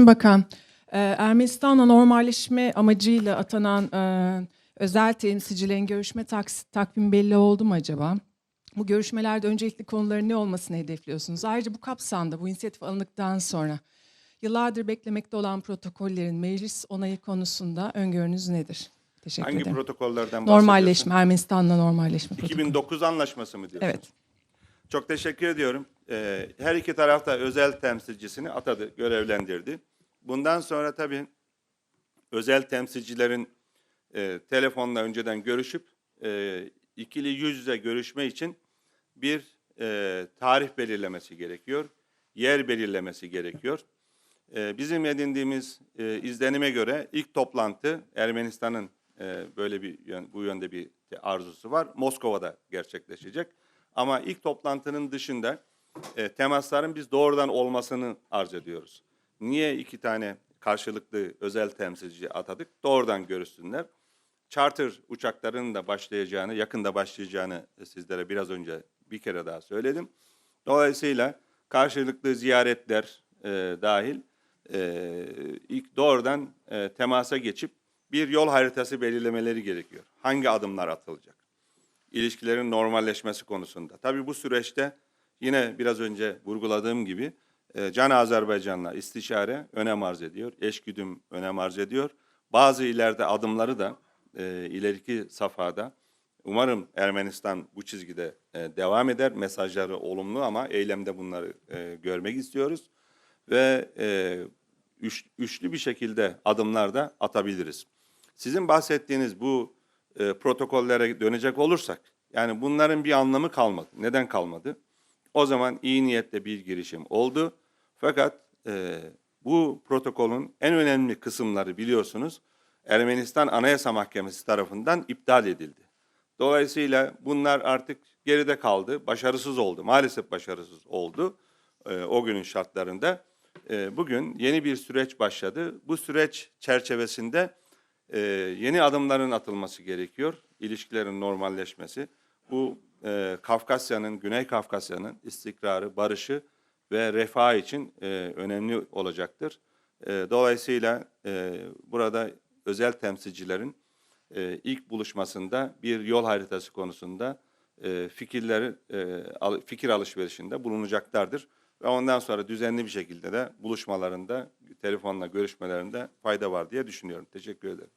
Bakan, e, Ermenistan'la normalleşme amacıyla atanan e, özel temsilcilerin görüşme takvimi belli oldu mu acaba? Bu görüşmelerde öncelikli konuların ne olmasını hedefliyorsunuz? Ayrıca bu kapsamda bu inisiyatif alındıktan sonra yıllardır beklemekte olan protokollerin meclis onayı konusunda öngörünüz nedir? Teşekkür Hangi ederim. protokollerden? Normalleşme, Ermenistan'la normalleşme protokolü. 2009 anlaşması mı diyorsun? Evet. Çok teşekkür ediyorum. Ee, her iki taraf da özel temsilcisini atadı, görevlendirdi. Bundan sonra tabii özel temsilcilerin e, telefonla önceden görüşüp e, ikili yüz yüze görüşme için bir e, tarih belirlemesi gerekiyor. Yer belirlemesi gerekiyor. E, bizim edindiğimiz e, izlenime göre ilk toplantı Ermenistan'ın e, böyle bir bu yönde bir arzusu var. Moskova'da gerçekleşecek. Ama ilk toplantının dışında e, temasların biz doğrudan olmasını arz ediyoruz. Niye iki tane karşılıklı özel temsilci atadık? Doğrudan görüşsünler. Charter uçaklarının da başlayacağını, yakında başlayacağını sizlere biraz önce bir kere daha söyledim. Dolayısıyla karşılıklı ziyaretler e, dahil e, ilk doğrudan e, temasa geçip bir yol haritası belirlemeleri gerekiyor. Hangi adımlar atılacak? ilişkilerin normalleşmesi konusunda. Tabii bu süreçte yine biraz önce vurguladığım gibi e, Can Azerbaycan'la istişare önem arz ediyor. Eşgüdüm önem arz ediyor. Bazı ileride adımları da e, ileriki safhada umarım Ermenistan bu çizgide e, devam eder. Mesajları olumlu ama eylemde bunları e, görmek istiyoruz. Ve e, üç- üçlü bir şekilde adımlar da atabiliriz. Sizin bahsettiğiniz bu e, protokollere dönecek olursak, yani bunların bir anlamı kalmadı. Neden kalmadı? O zaman iyi niyetle bir girişim oldu. Fakat e, bu protokolün en önemli kısımları biliyorsunuz Ermenistan Anayasa Mahkemesi tarafından iptal edildi. Dolayısıyla bunlar artık geride kaldı, başarısız oldu. Maalesef başarısız oldu e, o günün şartlarında. E, bugün yeni bir süreç başladı. Bu süreç çerçevesinde e, yeni adımların atılması gerekiyor. İlişkilerin normalleşmesi. Bu e, Kafkasya'nın, Güney Kafkasya'nın istikrarı, barışı ve refah için e, önemli olacaktır. E, dolayısıyla e, burada özel temsilcilerin e, ilk buluşmasında bir yol haritası konusunda e, fikirleri e, al- fikir alışverişinde bulunacaklardır ve ondan sonra düzenli bir şekilde de buluşmalarında telefonla görüşmelerinde fayda var diye düşünüyorum. Teşekkür ederim.